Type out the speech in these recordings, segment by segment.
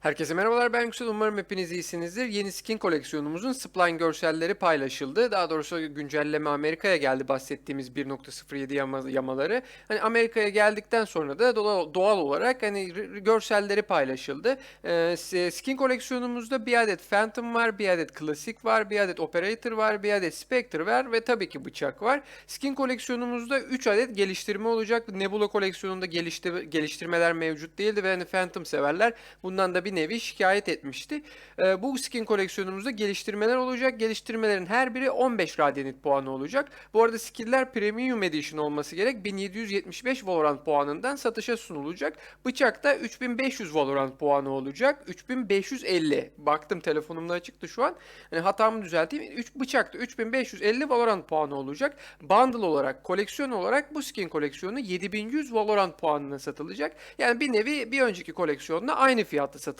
Herkese merhabalar ben Yüksel umarım hepiniz iyisinizdir. Yeni skin koleksiyonumuzun spline görselleri paylaşıldı. Daha doğrusu güncelleme Amerika'ya geldi bahsettiğimiz 1.07 yama, yamaları. Hani Amerika'ya geldikten sonra da doğal olarak hani görselleri paylaşıldı. Ee, skin koleksiyonumuzda bir adet Phantom var, bir adet Classic var, bir adet Operator var, bir adet Spectre var ve tabii ki bıçak var. Skin koleksiyonumuzda 3 adet geliştirme olacak. Nebula koleksiyonunda gelişti- geliştirmeler mevcut değildi ve hani Phantom severler bundan da bir nevi şikayet etmişti. Ee, bu skin koleksiyonumuzda geliştirmeler olacak. Geliştirmelerin her biri 15 Radiant puanı olacak. Bu arada skill'ler Premium Edition olması gerek. 1775 Valorant puanından satışa sunulacak. Bıçak da 3500 Valorant puanı olacak. 3550. Baktım telefonumda açıktı şu an. Yani hatamı düzelteyim. 3 bıçakta 3550 Valorant puanı olacak. Bundle olarak, koleksiyon olarak bu skin koleksiyonu 7100 Valorant puanına satılacak. Yani bir nevi bir önceki koleksiyonla aynı fiyatta satılacak.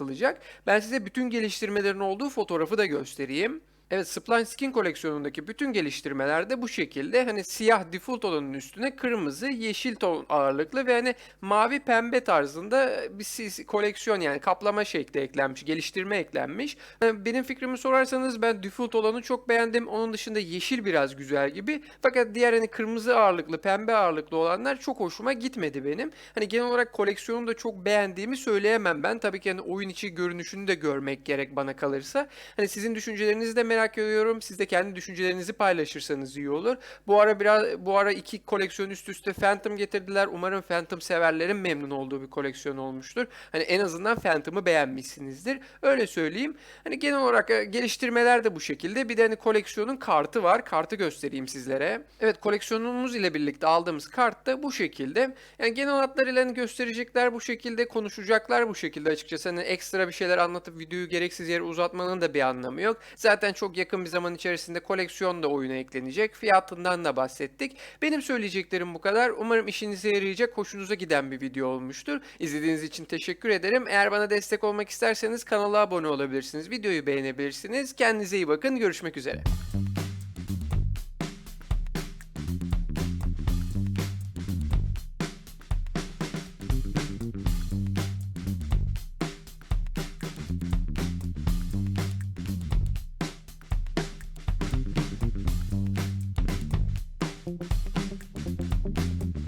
Ben size bütün geliştirmelerin olduğu fotoğrafı da göstereyim. Evet, Spline Skin koleksiyonundaki bütün geliştirmeler de bu şekilde. Hani siyah default olanın üstüne kırmızı, yeşil ton ağırlıklı ve hani mavi pembe tarzında bir si- koleksiyon yani kaplama şekli eklenmiş, geliştirme eklenmiş. Ee, Benim fikrimi sorarsanız ben default olanı çok beğendim. Onun dışında yeşil biraz güzel gibi. Fakat diğer hani kırmızı ağırlıklı, pembe ağırlıklı olanlar çok hoşuma gitmedi benim. Hani genel olarak koleksiyonu da çok beğendiğimi söyleyemem ben. Tabii ki hani oyun içi görünüşünü de görmek gerek bana kalırsa. Hani sizin düşüncelerinizi de merak ediyorum. Siz de kendi düşüncelerinizi paylaşırsanız iyi olur. Bu ara biraz bu ara iki koleksiyon üst üste Phantom getirdiler. Umarım Phantom severlerin memnun olduğu bir koleksiyon olmuştur. Hani en azından Phantom'ı beğenmişsinizdir. Öyle söyleyeyim. Hani genel olarak e, geliştirmeler de bu şekilde. Bir de hani koleksiyonun kartı var. Kartı göstereyim sizlere. Evet koleksiyonumuz ile birlikte aldığımız kart da bu şekilde. Yani genel hatlarıyla hani gösterecekler bu şekilde, konuşacaklar bu şekilde açıkçası. Hani ekstra bir şeyler anlatıp videoyu gereksiz yere uzatmanın da bir anlamı yok. Zaten çok yakın bir zaman içerisinde koleksiyon da oyuna eklenecek. Fiyatından da bahsettik. Benim söyleyeceklerim bu kadar. Umarım işinize yarayacak, hoşunuza giden bir video olmuştur. İzlediğiniz için teşekkür ederim. Eğer bana destek olmak isterseniz kanala abone olabilirsiniz. Videoyu beğenebilirsiniz. Kendinize iyi bakın. Görüşmek üzere.